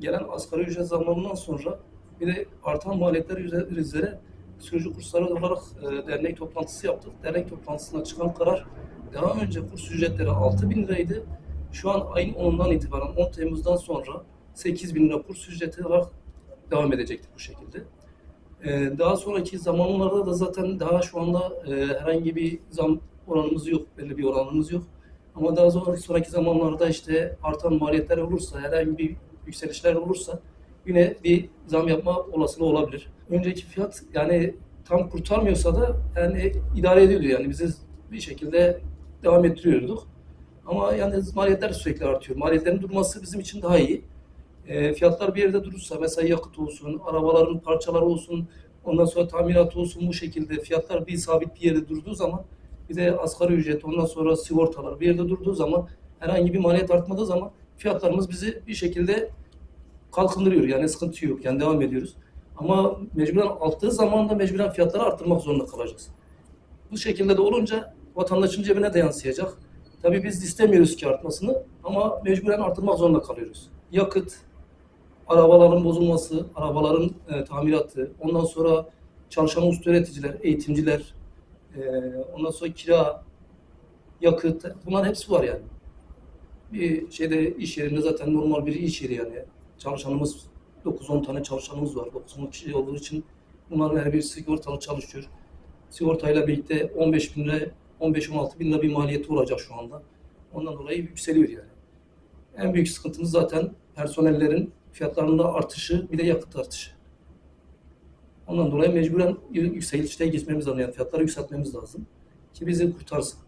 gelen asgari ücret zammından sonra bir de artan maliyetler üze- üzere sürücü kursları olarak e, dernek toplantısı yaptık. Dernek toplantısına çıkan karar daha önce kurs ücretleri 6 bin liraydı. Şu an ayın 10'undan itibaren 10 Temmuz'dan sonra 8 bin lira kurs ücreti olarak devam edecekti bu şekilde. E, daha sonraki zamanlarda da zaten daha şu anda e, herhangi bir zam oranımız yok, belli bir oranımız yok. Ama daha sonraki zamanlarda işte artan maliyetler olursa, herhangi bir yükselişler olursa yine bir zam yapma olasılığı olabilir. Önceki fiyat yani tam kurtarmıyorsa da yani idare ediyordu yani bizi bir şekilde devam ettiriyorduk. Ama yani maliyetler sürekli artıyor. Maliyetlerin durması bizim için daha iyi. E, fiyatlar bir yerde durursa mesela yakıt olsun, arabaların parçaları olsun, ondan sonra tamirat olsun bu şekilde fiyatlar bir sabit bir yerde durduğu zaman bir de asgari ücret ondan sonra sigortalar bir yerde durduğu zaman herhangi bir maliyet artmadığı zaman fiyatlarımız bizi bir şekilde kalkındırıyor. Yani sıkıntı yok. Yani devam ediyoruz. Ama mecburen arttığı zaman da mecburen fiyatları arttırmak zorunda kalacağız. Bu şekilde de olunca vatandaşın cebine de yansıyacak. Tabii biz istemiyoruz ki artmasını ama mecburen arttırmak zorunda kalıyoruz. Yakıt, arabaların bozulması, arabaların e, tamiratı, ondan sonra çalışan usta üreticiler, eğitimciler, e, ondan sonra kira, yakıt, bunların hepsi var yani. Bir şeyde iş yerinde zaten normal bir iş yeri yani. Çalışanımız 9-10 tane çalışanımız var. 9-10 kişi olduğu için bunların her biri sigortalı çalışıyor. Sigortayla birlikte 15 bin lira, 15-16 bin lira bir maliyeti olacak şu anda. Ondan dolayı yükseliyor yani. En büyük sıkıntımız zaten personellerin fiyatlarında artışı, bir de yakıt artışı. Ondan dolayı mecburen yükselişte geçmemiz lazım. Yani fiyatları yükseltmemiz lazım ki bizi kurtarsın.